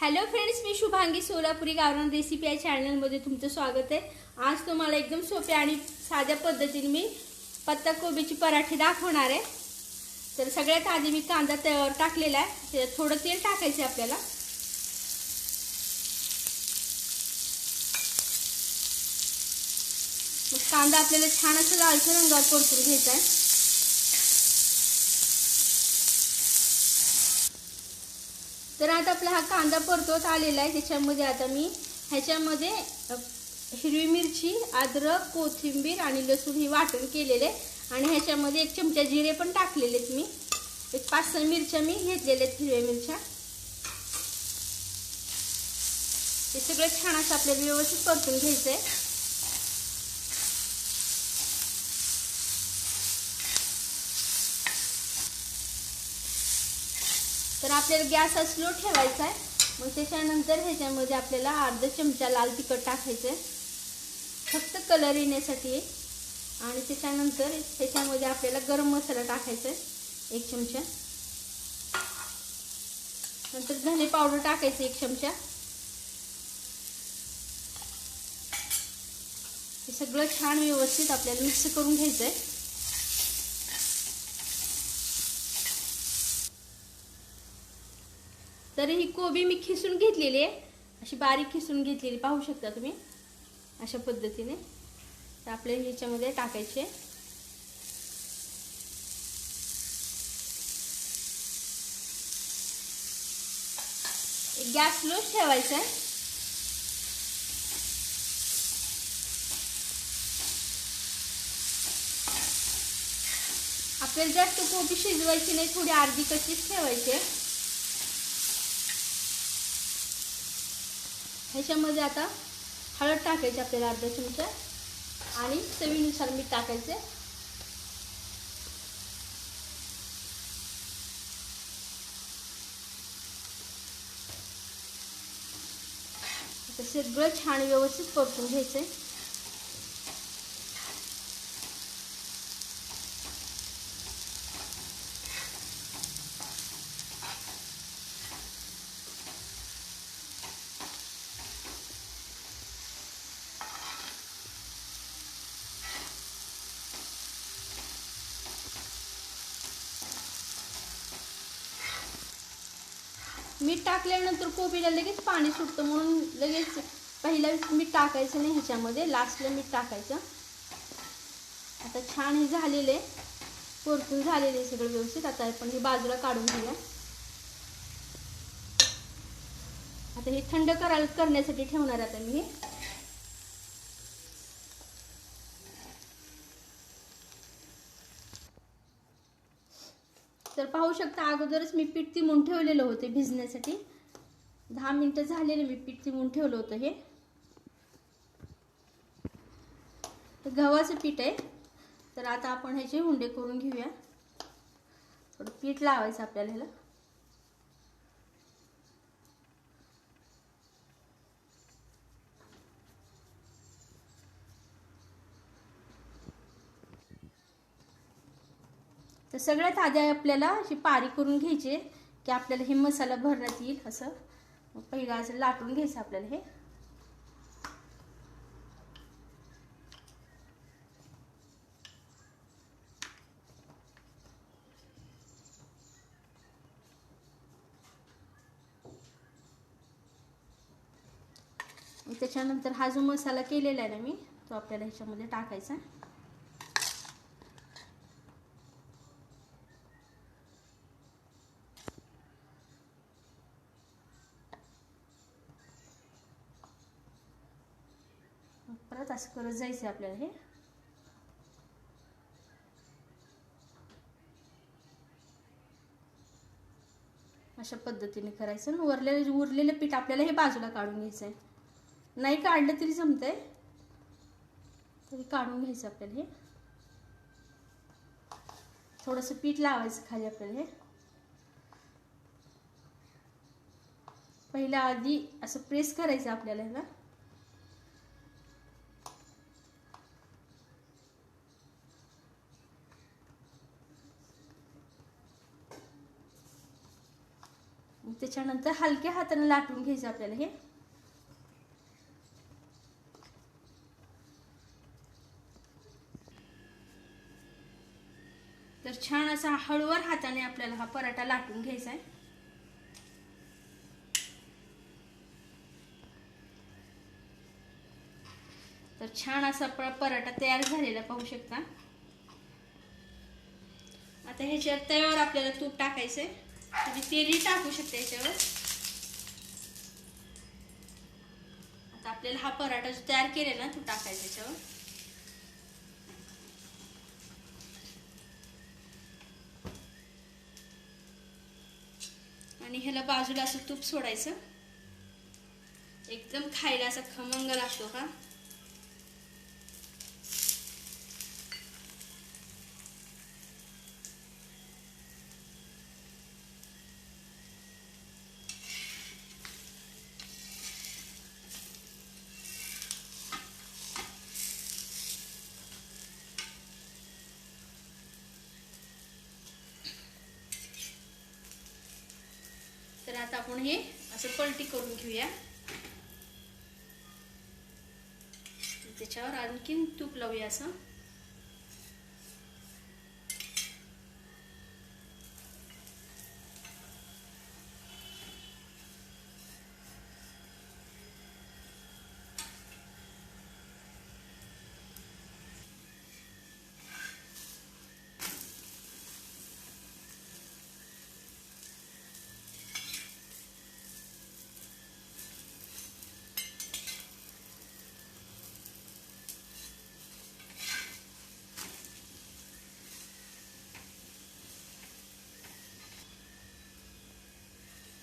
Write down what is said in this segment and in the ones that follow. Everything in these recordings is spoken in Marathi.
हॅलो फ्रेंड्स मी शुभांगी सोलापुरी गावरान रेसिपी या चॅनलमध्ये तुमचं स्वागत आहे. आज तुम्हाला एकदम सोप्या आणि साध्या पद्धतीने मी पत्ता कोबीची पराठे दाखवणार आहे. तर सगळ्यात आधी मी कांदा त्यावर टाकलेला आहे. ते थोडं तेल टाकायचं आहे आपल्याला. मग कांदा आपल्याला छान असं लालच्या रंगावर परतून घ्यायचा आहे. तर आता आपला हा कांदा परतवत आलेला आहे. त्याच्यामध्ये आता मी ह्याच्यामध्ये हिरवी मिरची अद्रक कोथिंबीर आणि लसूण हे वाटण केलेले आणि ह्याच्यामध्ये एक चमचा जिरे पण टाकलेले आहेत मी. एक पाच सहा मिरच्या मी घेतलेल्या आहेत हिरव्या मिरच्या. हे सगळं छान असं आपल्याला व्यवस्थित परतून घ्यायचं आहे आपल्याला गॅस स्लो ठेवायचा आहे. मग त्याच्यानंतर ह्याच्यामध्ये आपल्याला अर्धा चमचा लाल तिखट टाकायचं आहे फक्त कलर येण्यासाठी आणि त्याच्यानंतर त्याच्यामध्ये आपल्याला गरम मसाला टाकायचा आहे एक चमचा. नंतर धने पावडर टाकायचं एक चमचा. हे सगळं छान व्यवस्थित आपल्याला मिक्स करून घ्यायचं आहे तर ही कोबी मी खिसून घेतलेली आहे. अशी बारीक खिसून घेतलेली पाहू शकता तुम्ही? अशा पद्धतीने. तर आपल्या ह्याच्यामध्ये टाकायचे. गॅस लोच ठेवायचा आहे. आपल्याला जास्त कोबी शिजवायची नाही थोडी अर्धी कच्चीच ठेवायची आहे. ह्याच्यामध्ये आता हळद टाकायची आपल्याला अर्धा चमचा आणि चवीनुसार मीठ टाकायचे. सगळं छान व्यवस्थित परतून घ्यायचंय. मीठ टाकल्यानंतर कोबीला लगेच पाणी सुटतं म्हणून लगेच पहिला मीठ टाकायचं नाही ह्याच्यामध्ये लास्टला मीठ टाकायचं. आता छान हे झालेले परतून झालेले सगळं व्यवस्थित. आता आपण हे बाजूला काढून घेऊया. आता हे थंड करायला करण्यासाठी ठेवणार आता मी तर पाहू शकता अगोदरच मी पीठ तिमून ठेवलेलं होते भिजण्यासाठी. दहा मिनटं झालेले मी पीठ तिमून ठेवलं होतं हे. तर गव्हाचं पीठ आहे. तर आता आपण ह्याचे हुंडे करून घेऊया. थोडं पीठ लावायचं आपल्याला ह्याला. तर सगळ्यात आधी आपल्याला अशी पारी करून घ्यायची की आपल्याला हे मसाला भरण्यात येईल असं. पहिला पहिलं असं लाटून घ्यायचं आपल्याला हे. त्याच्यानंतर हा जो मसाला केलेला आहे ना मी तो आपल्याला ह्याच्यामध्ये टाकायचा. परत असं करत जायचं आपल्याला हे. अशा पद्धतीने करायचं आणि उरलेलं उरलेलं पीठ आपल्याला हे बाजूला काढून घ्यायचं आहे नाही काढलं तरी जमतंय. तरी काढून घ्यायचं आपल्याला हे. थोडंसं पीठ लावायचं खाली आपल्याला हे. पहिल्या आधी असं प्रेस करायचं आपल्याला ह्याला. त्याच्यानंतर हलक्या हाताने लाटून घ्यायचं आपल्याला हे. तर छान असा हळूवर हाताने आपल्याला हा पराठा लाटून घ्यायचा आहे. तर छान असा आपला पराठा तयार झालेला पाहू शकता. आता ह्याच्यावर तव्यावर आपल्याला तूप टाकायचंय. तुम्ही तेलही टाकू शकता याच्यावर. आता आपल्याला हा पराठा जो तयार केलेला ना तो टाकायचा याच्यावर. आणि ह्याला बाजूला असं तूप सोडायचं. एकदम खायला असा खमंग लागतो का तर आता आपण हे असं पलटी करून घेऊया. त्याच्यावर आणखीन तूप लावूया असं.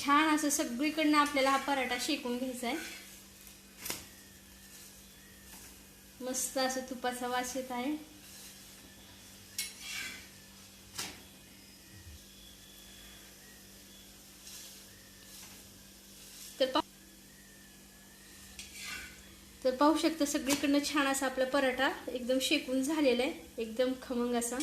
छान असं सगळीकडनं आपल्याला हा पराठा शेकून घ्यायचा आहे मस्त असं तुपाचा वास येत आहे. तर पाहू तर पाहू शकता सगळीकडनं छान असा आपला पराठा एकदम शेकून झालेला आहे एकदम खमंग असा.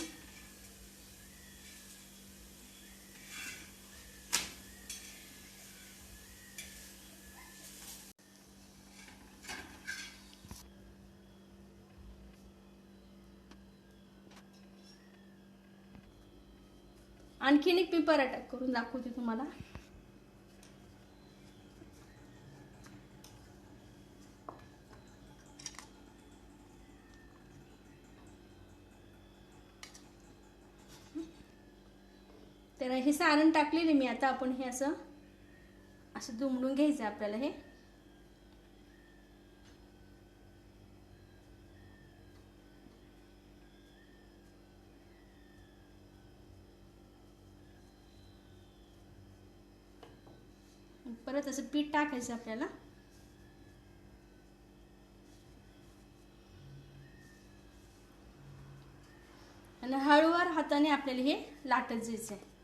आणखीन एक मी अटॅक करून दाखवते तुम्हाला. तर हे सारण टाकलेले मी. आता आपण हे असं असं दुमडून घ्यायचं आपल्याला हे. परत असं पीठ टाकायचं आपल्याला. आणि हळूवार हाताने आपल्याला हे लाटत जायचं आहे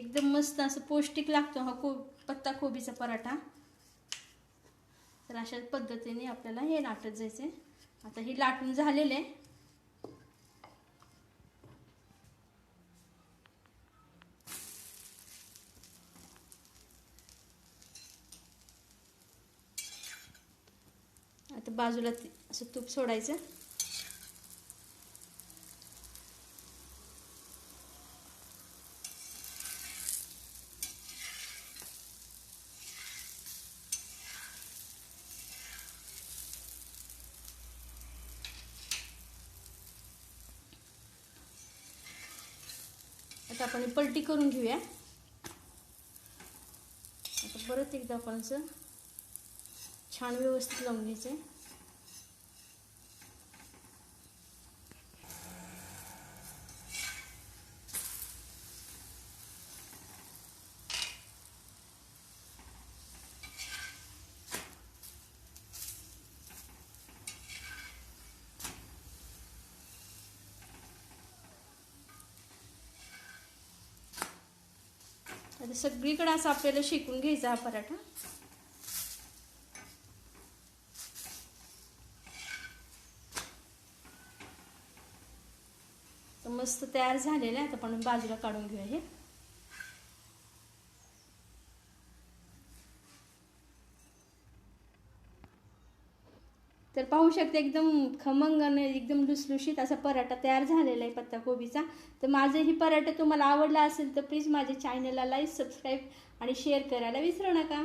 एकदम मस्त असं पौष्टिक लागतो हा को पत्ता कोबीचा पराठा. तर अशा पद्धतीने आपल्याला हे लाटत जायचं आता हे लाटून झालेलं आहे. आता बाजूला असं तूप सोडायचं. आता आपण पलटी करून घेऊया. आता परत एकदा आपण असं छान व्यवस्थित लावून घ्यायचं आहे आता सगळीकडे असं आपल्याला शेकून घ्यायचा हा पराठा. तर मस्त तयार झालेलं आहे. आता आपण बाजूला काढून घेऊया हे. तर पाहू शकते एकदम खमंग आणि एकदम लुसलुशीत असा पराठा तयार झालेला आहे पत्ताकोबीचा तर माझं ही पराठा तुम्हाला आवडला असेल तर प्लीज माझ्या चॅनलला लाईक सबस्क्राईब आणि शेअर करायला विसरू नका.